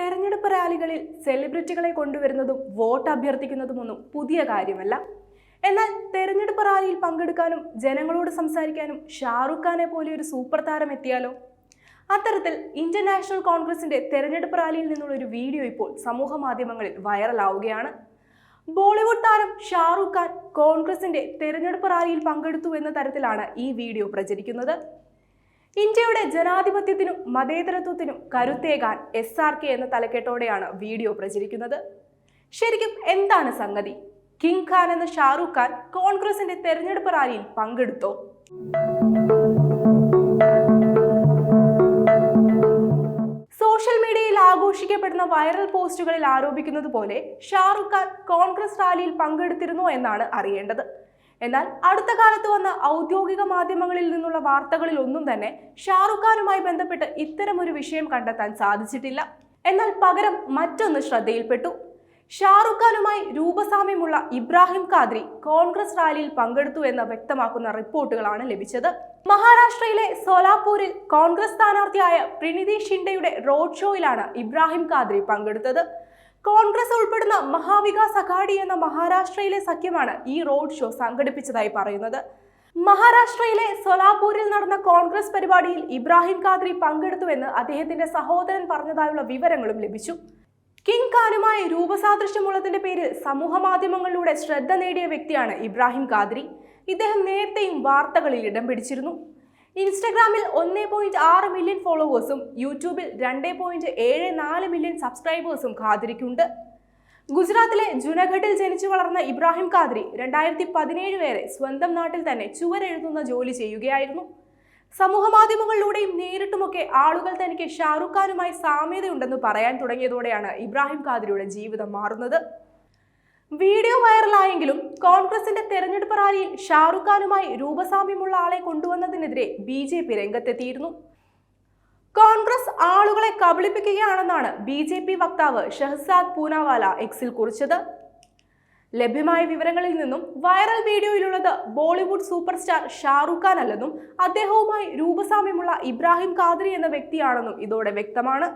തെരഞ്ഞെടുപ്പ് റാലികളിൽ സെലിബ്രിറ്റികളെ കൊണ്ടുവരുന്നതും വോട്ട് അഭ്യർത്ഥിക്കുന്നതുമൊന്നും പുതിയ കാര്യമല്ല. എന്നാൽ തെരഞ്ഞെടുപ്പ് റാലിയിൽ പങ്കെടുക്കാനും ജനങ്ങളോട് സംസാരിക്കാനും ഷാറുഖ് ഖാനെ പോലെ ഒരു സൂപ്പർ താരം എത്തിയാലോ? അത്തരത്തിൽ ഇന്ത്യൻ നാഷണൽ കോൺഗ്രസിന്റെ തെരഞ്ഞെടുപ്പ് റാലിയിൽ നിന്നുള്ള ഒരു വീഡിയോ ഇപ്പോൾ സമൂഹ മാധ്യമങ്ങളിൽ വൈറലാവുകയാണ്. ബോളിവുഡ് താരം ഷാറുഖ് ഖാൻ കോൺഗ്രസിന്റെ തെരഞ്ഞെടുപ്പ് റാലിയിൽ പങ്കെടുത്തു എന്ന തരത്തിലാണ് ഈ വീഡിയോ പ്രചരിക്കുന്നത്. ഇന്ത്യയുടെ ജനാധിപത്യത്തിനും മതേതരത്വത്തിനും കരുത്തേകാൻ എസ് ആർ കെ എന്ന തലക്കെട്ടോടെയാണ് വീഡിയോ പ്രചരിക്കുന്നത്. ശരിക്കും എന്താണ് സംഗതി? കിങ് ഖാൻ എന്ന ഷാറൂഖ് ഖാൻ കോൺഗ്രസിന്റെ തെരഞ്ഞെടുപ്പ് റാലിയിൽ പങ്കെടുത്തോ? സോഷ്യൽ മീഡിയയിൽ ആഘോഷിക്കപ്പെടുന്ന വൈറൽ പോസ്റ്റുകളിൽ ആരോപിക്കുന്നത് പോലെ ഷാറുഖ് ഖാൻ കോൺഗ്രസ് റാലിയിൽ പങ്കെടുത്തിരുന്നോ എന്നാണ് അറിയേണ്ടത്. എന്നാൽ അടുത്ത കാലത്ത് വന്ന ഔദ്യോഗിക മാധ്യമങ്ങളിൽ നിന്നുള്ള വാർത്തകളിൽ ഒന്നും തന്നെ ഷാറുഖ് ഖാനുമായി ബന്ധപ്പെട്ട് ഇത്തരമൊരു വിഷയം കണ്ടെത്താൻ സാധിച്ചിട്ടില്ല. എന്നാൽ പകരം മറ്റൊന്ന് ശ്രദ്ധയിൽപ്പെട്ടു. ഷാറുഖ് ഖാനുമായി രൂപസാമ്യമുള്ള ഇബ്രാഹിം ഖാദ്രി കോൺഗ്രസ് റാലിയിൽ പങ്കെടുത്തു എന്ന് വ്യക്തമാക്കുന്ന റിപ്പോർട്ടുകളാണ് ലഭിച്ചത്. മഹാരാഷ്ട്രയിലെ സോലാപൂരിൽ കോൺഗ്രസ് സ്ഥാനാർത്ഥിയായ പ്രിണിതി ഷിൻഡയുടെ റോഡ് ഷോയിലാണ് ഇബ്രാഹിം ഖാദ്രി പങ്കെടുത്തത്. കോൺഗ്രസ് ഉൾപ്പെടുന്ന മഹാവികാസ് അഘാഡി എന്ന മഹാരാഷ്ട്രയിലെ സഖ്യമാണ് ഈ റോഡ് ഷോ സംഘടിപ്പിച്ചതായി പറയുന്നത്. മഹാരാഷ്ട്രയിലെ സോലാപൂരിൽ നടന്ന കോൺഗ്രസ് പരിപാടിയിൽ ഇബ്രാഹിം ഖാദ്രി പങ്കെടുത്തുവെന്ന് അദ്ദേഹത്തിന്റെ സഹോദരൻ പറഞ്ഞതായുള്ള വിവരങ്ങളും ലഭിച്ചു. കിങ് ഖാനുമായി രൂപസാദൃശ്യമുള്ളതിന്റെ പേരിൽ സമൂഹ മാധ്യമങ്ങളിലൂടെ ശ്രദ്ധ നേടിയ വ്യക്തിയാണ് ഇബ്രാഹിം ഖാദ്രി. ഇദ്ദേഹം നേരത്തെയും വാർത്തകളിൽ ഇടം പിടിച്ചിരുന്നു. ഇൻസ്റ്റഗ്രാമിൽ ഒന്നേ പോയിന്റ് ആറ് മില്യൺ ഫോളോവേഴ്സും യൂട്യൂബിൽ രണ്ടേ പോയിന്റ് ഏഴ് നാല് മില്യൺ സബ്സ്ക്രൈബേഴ്സും ഖാദ്രിക്കുണ്ട്. ഗുജറാത്തിലെ ജുനഘട്ടിൽ ജനിച്ചു വളർന്ന ഇബ്രാഹിം ഖാദ്രി രണ്ടായിരത്തി പതിനേഴ് വരെ സ്വന്തം നാട്ടിൽ തന്നെ ചുവരെഴുതുന്ന ജോലി ചെയ്യുകയായിരുന്നു. സമൂഹ മാധ്യമങ്ങളിലൂടെയും നേരിട്ടുമൊക്കെ ആളുകൾ തനിക്ക് ഷാറുഖ് ഖാനുമായി സാമ്യതയുണ്ടെന്ന് പറയാൻ തുടങ്ങിയതോടെയാണ് ഇബ്രാഹിം ഖാദ്രിയുടെ ജീവിതം മാറുന്നത്. വീഡിയോ വൈറലായെങ്കിലും കോൺഗ്രസിന്റെ തെരഞ്ഞെടുപ്പ് റാലിയിൽ ഷാറുഖ് ഖാനുമായി രൂപസാമ്യമുള്ള ആളെ കൊണ്ടുവന്നതിനെതിരെ ബി ജെ പി രംഗത്തെത്തിയിരുന്നു. കോൺഗ്രസ് ആളുകളെ കബളിപ്പിക്കുകയാണെന്നാണ് ബി ജെ പി വക്താവ് ഷഹസാദ് പൂനാവാല എക്സിൽ കുറിച്ചത്. ലഭ്യമായ വിവരങ്ങളിൽ നിന്നും viral വീഡിയോയിലുള്ളത് Bollywood super star Shahrukh Khan അല്ലെന്നും അദ്ദേഹവുമായി രൂപസാമ്യമുള്ള ഇബ്രാഹിം ഖാദ്രി എന്ന വ്യക്തിയാണെന്നും ഇതോടെ വ്യക്തമാണ്.